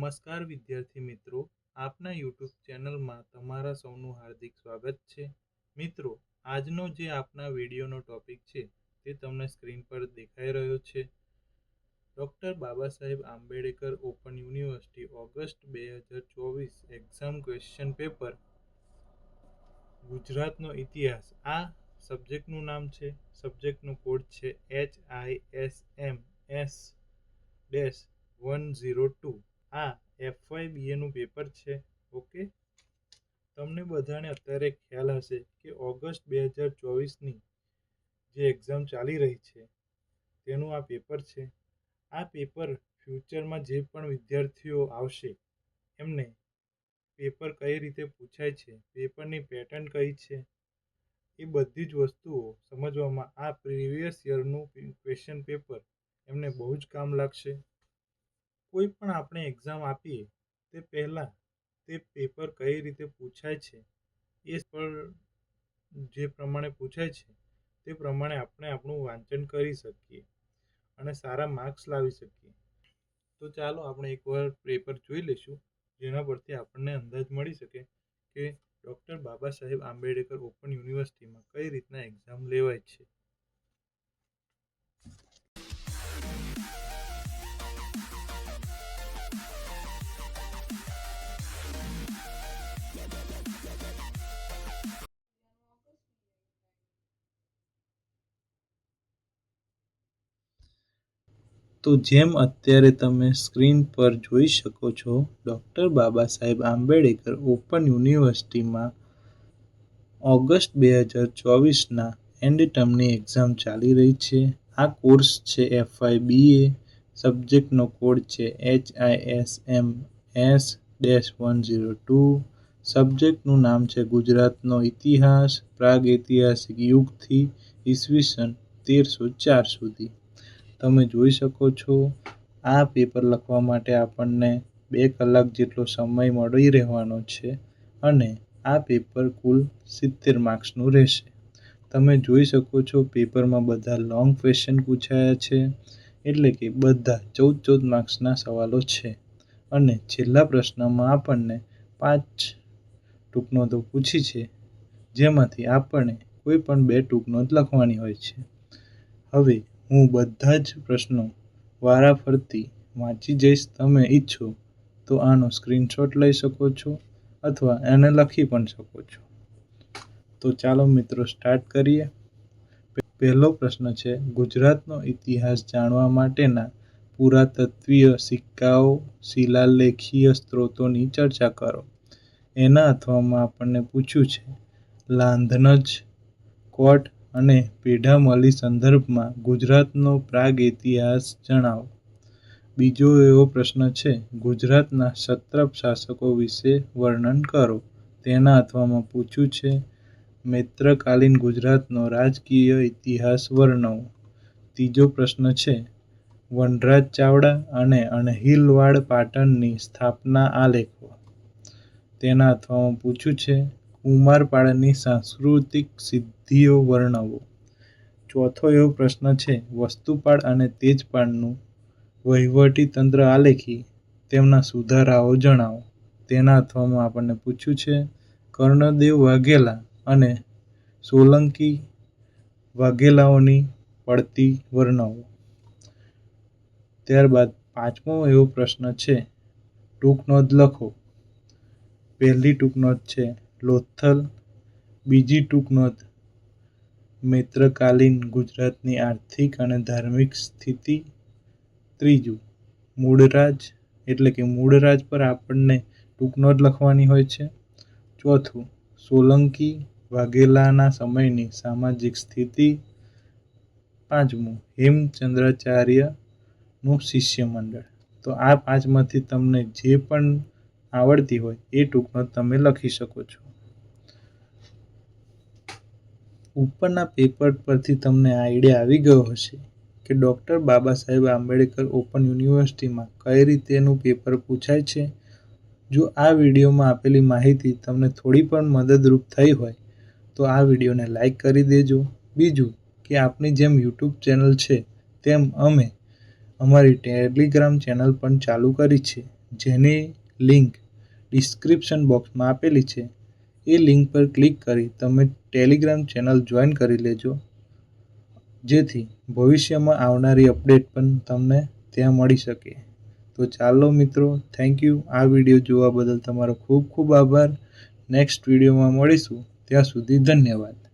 નમસ્કાર વિદ્યાર્થી મિત્રો, આપના યુટ્યુબ ચેનલમાં તમારા સૌનું હાર્દિક સ્વાગત છે. મિત્રો, આજનો જે આપના વિડીયોનો ટોપિક છે, તે તમને સ્ક્રીન પર દેખાઈ રહ્યો છે. Doctor Baba Saheb Ambedkar open university August બે હજાર ચોવીસ એક્ઝામ ક્વેશ્ચન પેપર, ગુજરાતનો ઇતિહાસ. આ સબ્જેક્ટનું નામ છે, સબ્જેક્ટનો કોડ છે, H I S M S dash one zero two. આ એફવાય બીએનું પેપર છે ઓકે તમને બધાને અત્યારે ખ્યાલ હશે કે ઓગસ્ટ બે હજાર ચોવીસની જે એક્ઝામ ચાલી રહી છે, તેનું આ પેપર છે. આ પેપર ફ્યુચરમાં જે પણ વિદ્યાર્થીઓ આવશે, એમને પેપર કઈ રીતે પૂછાય છે પેપરની પેટર્ન કઈ છે, એ બધી જ વસ્તુઓ સમજવામાં આ પ્રીવિયસ યરનું ક્વેશ્ચન પેપર એમને બહુ જ કામ લાગશે. કોઈ પણ આપણે એક્ઝામ આપીએ, તે પહેલાં તે પેપર કઈ રીતે પૂછાય છે, એ પર જે પ્રમાણે પૂછાય છે, તે પ્રમાણે આપણે આપણું વાંચન કરી શકીએ અને સારા માર્ક્સ લાવી શકીએ. તો ચાલો આપણે એકવાર પેપર જોઈ લઈશું, જેના પરથી આપણને અંદાજ મળી શકે કે ડૉક્ટર બાબા સાહેબ આંબેડકર ઓપન યુનિવર્સિટીમાં કઈ રીતના એક્ઝામ લેવાય છે. તો જેમ અત્યારે તમે સ્ક્રીન પર જોઈ શકો છો, ડૉક્ટર બાબા સાહેબ આંબેડકર ઓપન યુનિવર્સિટીમાં ઓગસ્ટ બે હજાર ચોવીસના એન્ડ ટર્મની એક્ઝામ ચાલી રહી છે. આ કોર્સ છે એફઆઈ બીએ સબ્જેક્ટનો કોડ છે H I S M S dash one zero two, સબ્જેક્ટનું નામ છે ગુજરાતનો ઇતિહાસ પ્રાગ ઐતિહાસિક યુગથી ઈસવીસન તેરસો ચાર સુધી. તમે જોઈ શકો છો, આ પેપર લખવા માટે આપણને બે કલાક જેટલો સમય મળી રહેવાનો છે અને આ પેપર કુલ સિત્તેર માર્ક્સનું રહેશે. તમે જોઈ શકો છો પેપરમાં બધા લોંગ ક્વેશ્ચન પૂછાયા છે, એટલે કે બધા ચૌદ ચૌદ માર્ક્સના સવાલો છે. અને છેલ્લા પ્રશ્નમાં આપણને પાંચ ટૂંકનોંધો પૂછી છે, જેમાંથી આપણને કોઈ પણ બે ટૂંકનોંધ લખવાની હોય છે. હવે હું બધા જ પ્રશ્નો વારાફરતી વાંચી જઈશ, તમે ઈચ્છો તો આનો સ્ક્રીનશોટ લઈ શકો છો અથવા એને લખી પણ શકો છો. તો ચાલો મિત્રો સ્ટાર્ટ કરીએ. પહેલો પ્રશ્ન છે, ગુજરાતનો ઇતિહાસ જાણવા માટેના પુરાતત્વીય સિક્કાઓ, શિલાલેખીય સ્ત્રોતોની ચર્ચા કરો. એના અથવામાં આપણને પૂછ્યું છે, લાંધનજ, કોટ અને પેઢામલી સંદર્ભમાં ગુજરાતનો પ્રાગ ઇતિહાસ જણાવો. બીજો એવો પ્રશ્ન છે, ગુજરાતના સત્રપ શાસકો વિશે વર્ણન કરો. તેના અથવામાં પૂછ્યું છે, મૈત્રકાલીન ગુજરાતનો રાજકીય ઇતિહાસ વર્ણવો. ત્રીજો પ્રશ્ન છે, વનરાજ ચાવડા અને અણહિલવાડ પાટણની સ્થાપના આલેખો તેના અથવામાં પૂછ્યું છે, કુમારપાળની સાંસ્કૃતિક સિદ્ધિઓ વર્ણવો. ચોથો એવો પ્રશ્ન છે, વસ્તુપાળ અને તેજપાળનું વહીવટી તંત્ર આલેખી તેમના સુધારાઓ જણાવો. તેના અથવામાં આપણને પૂછ્યું છે, કર્ણદેવ વાઘેલા અને સોલંકી વાઘેલાઓની પડતી વર્ણવો. ત્યારબાદ પાંચમો એવો પ્રશ્ન છે, ટૂંકનોંધ લખો. પહેલી ટૂંકનોંધ છે, લોથલ, બીજી ટૂંકનોંધ મૈત્રકાલીન ગુજરાતની આર્થિક અને ધાર્મિક સ્થિતિ ત્રીજું, મૂળરાજ એટલે કે મૂળરાજ પર આપણને ટૂંકનોંધ લખવાની હોય છે. ચોથું, સોલંકી વાઘેલાના સમયની સામાજિક સ્થિતિ. પાંચમું, હેમચંદ્રાચાર્યનું શિષ્ય મંડળ તો આ પાંચમાંથી તમને જે પણ આવડતી હોય એ ટૂંકનોંધ તમે લખી શકો છો. ઉપરના પેપર પરથી તમને આઈડિયા આવી ગયો હશે કે ડૉક્ટર બાબા સાહેબ આંબેડકર ઓપન યુનિવર્સિટીમાં કઈ રીતેનું પેપર પૂછાય છે? જો આ વિડીયોમાં આપેલી માહિતી તમને થોડી પણ મદદરૂપ થઈ હોય, તો આ વિડીયોને લાઈક કરી દેજો. બીજું કે આપણી જેમ યુટ્યુબ ચેનલ છે, તેમ અમે અમારી ટેલિગ્રામ ચેનલ પણ ચાલુ કરી છે, જેની લિંક ડિસ્ક્રિપ્શન બોક્સમાં આપેલી છે. એ લિંક પર ક્લિક કરી તમે ટેલિગ્રામ ચેનલ જોઈન કરી લેજો. જેથી ભવિષ્યમાં આવનારી અપડેટ પણ તમને ત્યાં મળી શકે. તો ચાલો મિત્રો થેન્ક યુ આ વીડિયો જોવા બદલ તમારો ખૂબ ખૂબ આભાર. નેક્સ્ટ વિડીયોમાં મળીશું. ત્યાં સુધી ધન્યવાદ.